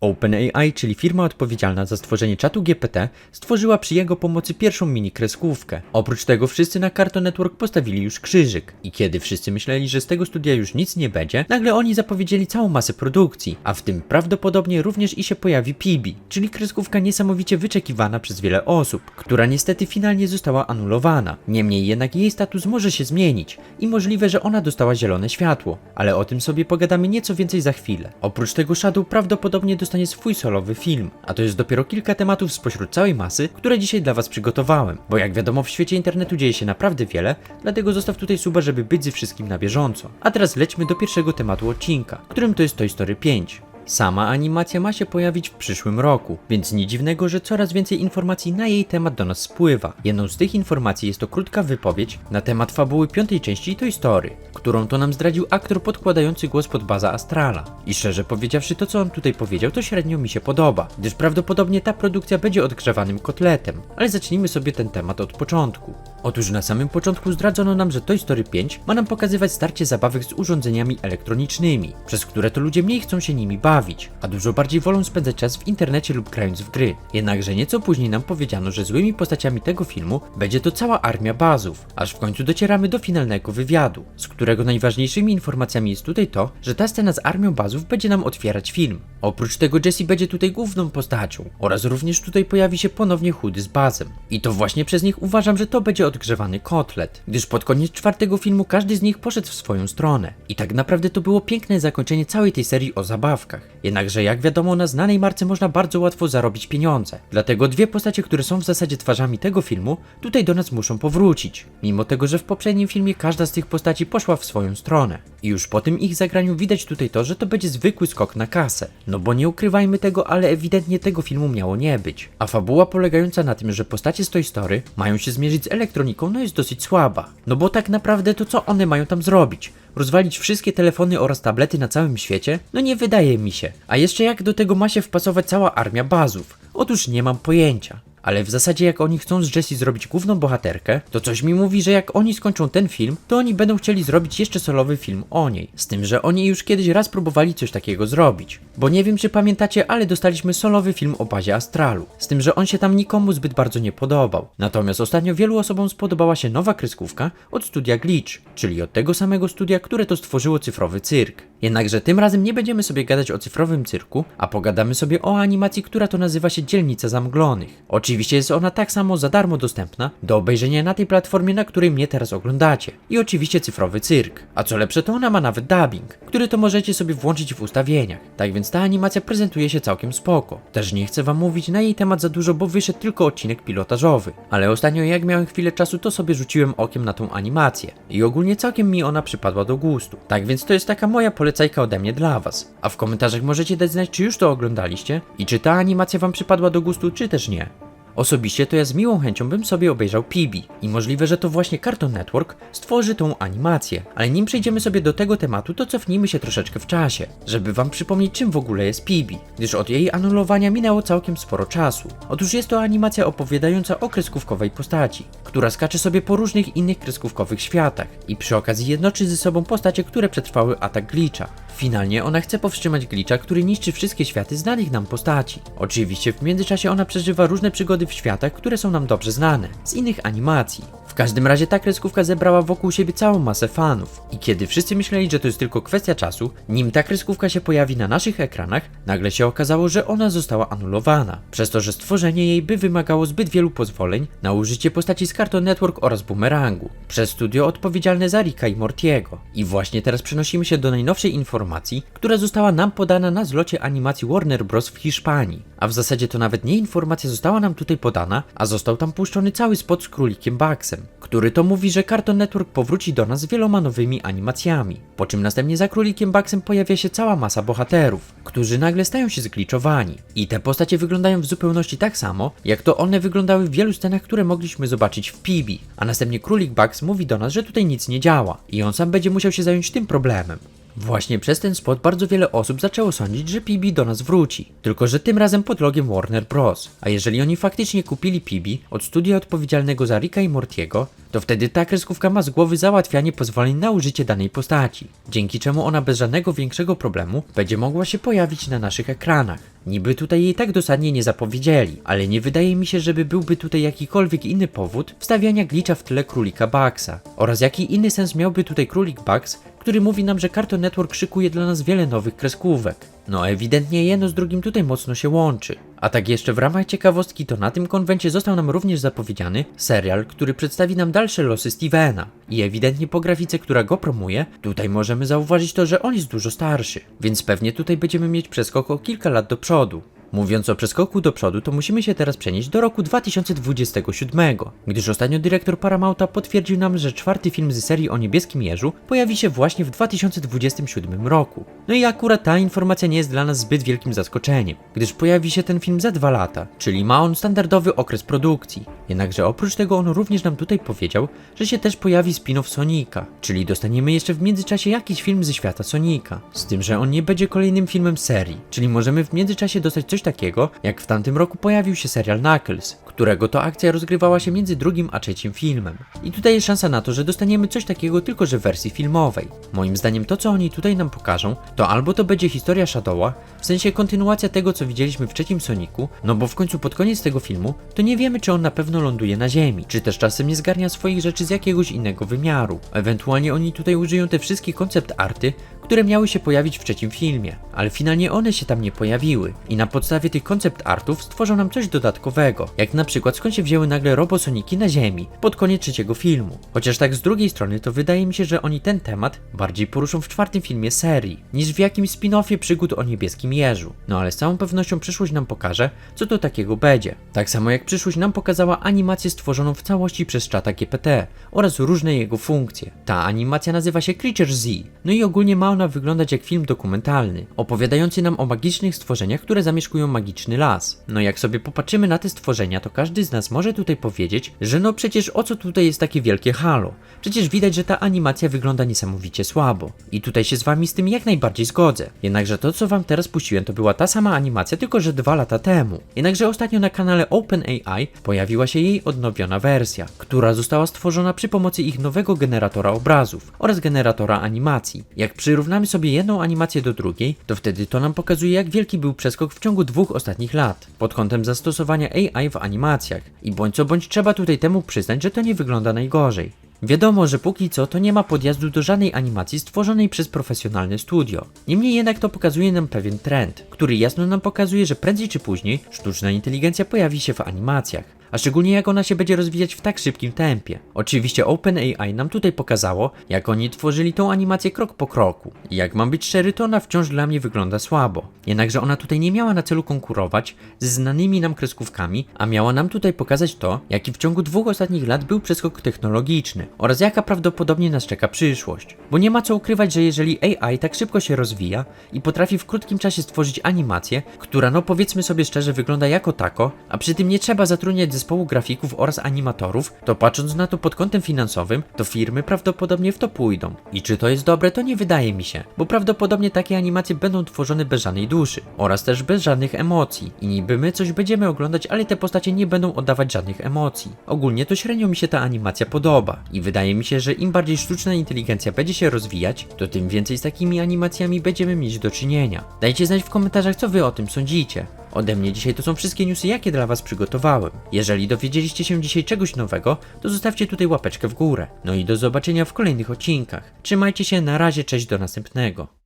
OpenAI, czyli firma odpowiedzialna za stworzenie czatu GPT, stworzyła przy jego pomocy pierwszą mini kreskówkę. Oprócz tego wszyscy na Cartoon Network postawili już krzyżyk. I kiedy wszyscy myśleli, że z tego studia już nic nie będzie, nagle oni zapowiedzieli całą masę produkcji, a w tym prawdopodobnie również i się pojawi Pibi, czyli kreskówka niesamowicie wyczekiwana przez wiele osób, która niestety finalnie została anulowana. Niemniej jednak jej status może się zmienić i możliwe, że ona dostała zielone światło, ale o tym sobie pogadamy nieco więcej za chwilę. Oprócz tego Shadow prawdopodobnie dostanie swój solowy film, a to jest dopiero kilka tematów spośród całej masy, które dzisiaj dla Was przygotowałem, bo jak wiadomo w świecie internetu dzieje się naprawdę wiele, dlatego zostaw tutaj suba, żeby być ze wszystkim na bieżąco. A teraz lećmy do pierwszego tematu odcinka, którym to jest Toy Story 5. Sama animacja ma się pojawić w przyszłym roku, więc nie dziwnego, że coraz więcej informacji na jej temat do nas spływa. Jedną z tych informacji jest to krótka wypowiedź na temat fabuły piątej części Toy Story, którą to nam zdradził aktor podkładający głos pod baza Astrala. I szczerze powiedziawszy, to co on tutaj powiedział, to średnio mi się podoba, gdyż prawdopodobnie ta produkcja będzie odgrzewanym kotletem. Ale zacznijmy sobie ten temat od początku. Otóż na samym początku zdradzono nam, że Toy Story 5 ma nam pokazywać starcie zabawek z urządzeniami elektronicznymi, przez które to ludzie mniej chcą się nimi bawić, a dużo bardziej wolą spędzać czas w internecie lub grając w gry. Jednakże nieco później nam powiedziano, że złymi postaciami tego filmu będzie to cała armia bazów, aż w końcu docieramy do finalnego wywiadu, z którego najważniejszymi informacjami jest tutaj to, że ta scena z armią bazów będzie nam otwierać film. Oprócz tego Jessie będzie tutaj główną postacią oraz również tutaj pojawi się ponownie chudy z bazem. I to właśnie przez nich uważam, że to będzie odgrzewany kotlet, gdyż pod koniec czwartego filmu każdy z nich poszedł w swoją stronę. I tak naprawdę to było piękne zakończenie całej tej serii o zabawkach. Jednakże jak wiadomo na znanej marce można bardzo łatwo zarobić pieniądze. Dlatego dwie postacie, które są w zasadzie twarzami tego filmu, tutaj do nas muszą powrócić. Mimo tego, że w poprzednim filmie każda z tych postaci poszła w swoją stronę. I już po tym ich zagraniu widać tutaj to, że to będzie zwykły skok na kasę. No bo nie ukrywajmy tego, ale ewidentnie tego filmu miało nie być. A fabuła polegająca na tym, że postacie z Toy Story mają się zmierzyć z elektroniką, no jest dosyć słaba. No bo tak naprawdę to co one mają tam zrobić? Rozwalić wszystkie telefony oraz tablety na całym świecie? No nie wydaje mi się. A jeszcze jak do tego ma się wpasować cała armia bazów? Otóż nie mam pojęcia. Ale w zasadzie jak oni chcą z Jessie zrobić główną bohaterkę, to coś mi mówi, że jak oni skończą ten film, to oni będą chcieli zrobić jeszcze solowy film o niej. Z tym, że oni już kiedyś raz próbowali coś takiego zrobić. Bo nie wiem czy pamiętacie, ale dostaliśmy solowy film o bazie Astralu. Z tym, że on się tam nikomu zbyt bardzo nie podobał. Natomiast ostatnio wielu osobom spodobała się nowa kreskówka od studia Glitch, czyli od tego samego studia, które to stworzyło cyfrowy cyrk. Jednakże tym razem nie będziemy sobie gadać o cyfrowym cyrku, a pogadamy sobie o animacji, która to nazywa się Dzielnica Zamglonych. Jest ona tak samo za darmo dostępna do obejrzenia na tej platformie, na której mnie teraz oglądacie. I oczywiście cyfrowy cyrk. A co lepsze, to ona ma nawet dubbing, który to możecie sobie włączyć w ustawieniach. Tak więc ta animacja prezentuje się całkiem spoko. Też nie chcę wam mówić na jej temat za dużo, bo wyszedł tylko odcinek pilotażowy. Ale ostatnio jak miałem chwilę czasu, to sobie rzuciłem okiem na tą animację. I ogólnie całkiem mi ona przypadła do gustu. Tak więc to jest taka moja polecajka ode mnie dla was. A w komentarzach możecie dać znać, czy już to oglądaliście i czy ta animacja wam przypadła do gustu, czy też nie. Osobiście to ja z miłą chęcią bym sobie obejrzał Pibi i możliwe, że to właśnie Cartoon Network stworzy tą animację. Ale nim przejdziemy sobie do tego tematu, to cofnijmy się troszeczkę w czasie, żeby wam przypomnieć czym w ogóle jest Pibi, gdyż od jej anulowania minęło całkiem sporo czasu. Otóż jest to animacja opowiadająca o kreskówkowej postaci, która skacze sobie po różnych innych kreskówkowych światach i przy okazji jednoczy ze sobą postacie, które przetrwały atak Glitcha. Finalnie ona chce powstrzymać Glitcha, który niszczy wszystkie światy znanych nam postaci. Oczywiście w międzyczasie ona przeżywa różne przygody w światach, które są nam dobrze znane, z innych animacji. W każdym razie ta kreskówka zebrała wokół siebie całą masę fanów. I kiedy wszyscy myśleli, że to jest tylko kwestia czasu, nim ta kreskówka się pojawi na naszych ekranach, nagle się okazało, że ona została anulowana. Przez to, że stworzenie jej by wymagało zbyt wielu pozwoleń na użycie postaci z Cartoon Network oraz Boomerangu. Przez studio odpowiedzialne za Ricka i Mortiego. I właśnie teraz przenosimy się do najnowszej informacji, która została nam podana na zlocie animacji Warner Bros. w Hiszpanii. A w zasadzie to nawet nie informacja została nam tutaj podana, a został tam puszczony cały spot z królikiem Baxem, który to mówi, że Cartoon Network powróci do nas z wieloma nowymi animacjami. Po czym następnie za królikiem Baxem pojawia się cała masa bohaterów, którzy nagle stają się zgliczowani. I te postacie wyglądają w zupełności tak samo, jak to one wyglądały w wielu scenach, które mogliśmy zobaczyć w Pibi. A następnie królik Bax mówi do nas, że tutaj nic nie działa i on sam będzie musiał się zająć tym problemem. Właśnie przez ten spot bardzo wiele osób zaczęło sądzić, że PB do nas wróci. Tylko, że tym razem pod logiem Warner Bros. A jeżeli oni faktycznie kupili PB od studia odpowiedzialnego za Ricka i Mortiego, to wtedy ta kreskówka ma z głowy załatwianie pozwoleń na użycie danej postaci, dzięki czemu ona bez żadnego większego problemu będzie mogła się pojawić na naszych ekranach. Niby tutaj jej tak dosadnie nie zapowiedzieli, ale nie wydaje mi się, żeby byłby tutaj jakikolwiek inny powód wstawiania glitcha w tle królika Buggsa. Oraz jaki inny sens miałby tutaj królik Bugs, który mówi nam, że Cartoon Network szykuje dla nas wiele nowych kreskówek. No ewidentnie jedno z drugim tutaj mocno się łączy. A tak jeszcze w ramach ciekawostki to na tym konwencie został nam również zapowiedziany serial, który przedstawi nam dalsze losy Stevena. I ewidentnie po grafice, która go promuje, tutaj możemy zauważyć to, że on jest dużo starszy. Więc pewnie tutaj będziemy mieć przeskok o kilka lat do przodu. Mówiąc o przeskoku do przodu, to musimy się teraz przenieść do roku 2027, gdyż ostatnio dyrektor Paramounta potwierdził nam, że czwarty film z serii o niebieskim jeżu pojawi się właśnie w 2027 roku. No i akurat ta informacja nie jest dla nas zbyt wielkim zaskoczeniem, gdyż pojawi się ten film za dwa lata, czyli ma on standardowy okres produkcji. Jednakże oprócz tego on również nam tutaj powiedział, że się też pojawi spin-off Sonika, czyli dostaniemy jeszcze w międzyczasie jakiś film ze świata Sonika. Z tym, że on nie będzie kolejnym filmem serii, czyli możemy w międzyczasie dostać coś takiego, jak w tamtym roku pojawił się serial Knuckles, którego to akcja rozgrywała się między drugim a trzecim filmem. I tutaj jest szansa na to, że dostaniemy coś takiego tylko że w wersji filmowej. Moim zdaniem to, co oni tutaj nam pokażą, to albo to będzie historia Shadowa, w sensie kontynuacja tego, co widzieliśmy w trzecim Soniku, no bo w końcu pod koniec tego filmu, to nie wiemy, czy on na pewno ląduje na Ziemi, czy też czasem nie zgarnia swoich rzeczy z jakiegoś innego wymiaru. Ewentualnie oni tutaj użyją te wszystkie koncept arty, które miały się pojawić w trzecim filmie, ale finalnie one się tam nie pojawiły i na podstawie tych koncept artów stworzą nam coś dodatkowego, jak na przykład skąd się wzięły nagle robosoniki na ziemi pod koniec trzeciego filmu. Chociaż tak z drugiej strony to wydaje mi się, że oni ten temat bardziej poruszą w czwartym filmie serii, niż w jakimś spin-offie przygód o niebieskim jeżu. No ale z całą pewnością przyszłość nam pokaże, co to takiego będzie. Tak samo jak przyszłość nam pokazała animację stworzoną w całości przez czata GPT oraz różne jego funkcje. Ta animacja nazywa się Creature Z, no i ogólnie ma ona wyglądać jak film dokumentalny, opowiadający nam o magicznych stworzeniach, które zamieszkują magiczny las. No jak sobie popatrzymy na te stworzenia, to każdy z nas może tutaj powiedzieć, że no przecież o co tutaj jest takie wielkie halo? Przecież widać, że ta animacja wygląda niesamowicie słabo. I tutaj się z wami z tym jak najbardziej zgodzę. Jednakże to, co wam teraz puściłem, to była ta sama animacja, tylko że dwa lata temu. Jednakże ostatnio na kanale OpenAI pojawiła się jej odnowiona wersja, która została stworzona przy pomocy ich nowego generatora obrazów oraz generatora animacji. Jak przyrównamy sobie jedną animację do drugiej, to wtedy to nam pokazuje, jak wielki był przeskok w ciągu dwóch ostatnich lat pod kątem zastosowania AI w animacjach. I bądź co bądź trzeba tutaj temu przyznać, że to nie wygląda najgorzej. Wiadomo, że póki co to nie ma podjazdu do żadnej animacji stworzonej przez profesjonalne studio. Niemniej jednak to pokazuje nam pewien trend, który jasno nam pokazuje, że prędzej czy później sztuczna inteligencja pojawi się w animacjach a szczególnie jak ona się będzie rozwijać w tak szybkim tempie. Oczywiście OpenAI nam tutaj pokazało, jak oni tworzyli tą animację krok po kroku. I jak mam być szczery, to ona wciąż dla mnie wygląda słabo. Jednakże ona tutaj nie miała na celu konkurować ze znanymi nam kreskówkami, a miała nam tutaj pokazać to, jaki w ciągu dwóch ostatnich lat był przeskok technologiczny oraz jaka prawdopodobnie nas czeka przyszłość. Bo nie ma co ukrywać, że jeżeli AI tak szybko się rozwija i potrafi w krótkim czasie stworzyć animację, która no powiedzmy sobie szczerze wygląda jako tako, a przy tym nie trzeba zatrudniać zespołu grafików oraz animatorów, to patrząc na to pod kątem finansowym, to firmy prawdopodobnie w to pójdą. I czy to jest dobre, to nie wydaje mi się, bo prawdopodobnie takie animacje będą tworzone bez żadnej duszy oraz też bez żadnych emocji. I niby my coś będziemy oglądać, ale te postacie nie będą oddawać żadnych emocji. Ogólnie to średnio mi się ta animacja podoba i wydaje mi się, że im bardziej sztuczna inteligencja będzie się rozwijać, to tym więcej z takimi animacjami będziemy mieć do czynienia. Dajcie znać w komentarzach, co wy o tym sądzicie. Ode mnie dzisiaj to są wszystkie newsy, jakie dla Was przygotowałem. Jeżeli dowiedzieliście się dzisiaj czegoś nowego, to zostawcie tutaj łapeczkę w górę. No i do zobaczenia w kolejnych odcinkach. Trzymajcie się, na razie, cześć, do następnego.